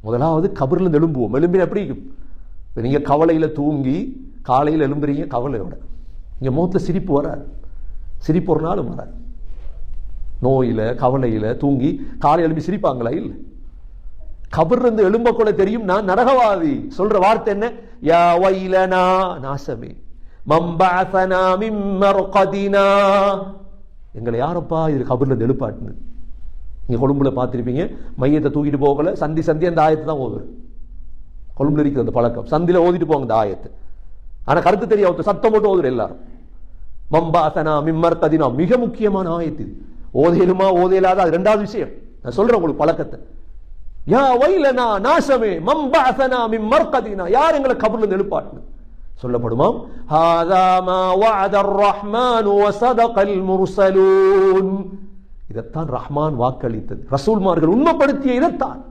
முதலாவது கபர்லேருந்து எழும்புவோம். எழும்பின எப்படி? இப்போ நீங்கள் கவலையில் தூங்கி காலையில் எழும்புறீங்க கவலையோட. இங்கே முகத்தில் சிரிப்பு வராது. சிரிப்பு ஒரு நாளும் வராது. நோயில கவலையில் தூங்கி காலை எழும்பி சிரிப்பாங்களா? இல்லை. கபர்லேருந்து எழும்ப கூட தெரியும் நான் நரகவாதி. சொல்ற வார்த்தை என்ன? யா வைலனா நாசமே. மம்பாசனா மிம்மர் எங்களை யாரப்பா இது கபர்லேருந்து எழுப்பாட்டுன்னு நீங்கள் கொழும்புல பார்த்துருப்பீங்க. மையத்தை தூக்கிட்டு போகலை. சந்தி சந்தி அந்த ஆயத்தை தான் ஓதுரு கொழும்புல இருக்கிற அந்த பழக்கம். சந்தியில் ஓதிட்டு போவாங்க அந்த ஆயத்தை. ஆனால் கருத்து தெரியாத சத்தம் போட்டு ஓதுற எல்லாரும். மம்பாசனா மிம்மர் கதினா மிக முக்கியமான ஆயத்து இது. ஓதையிலுமா ஓதையிலாத அது ரெண்டாவது விஷயம். நான் சொல்கிறேன் உங்களுக்கு பழக்கத்தை. யா வைலனா நாசமே. மம்பாசனா மிம்மர் கதினா யார் எங்களை கபர்ல இருந்து எழுப்பாட்டுன்னு சொல்லப்படுமாம் ஹாதா மா வஅத ரஹ்மான் வஸதகல் முர்சலூன். இதைத்தான் ரஹ்மான் வாக்களித்தது. ரசூல்மார்கள் உண்மைப்படுத்திய இதைத்தான்.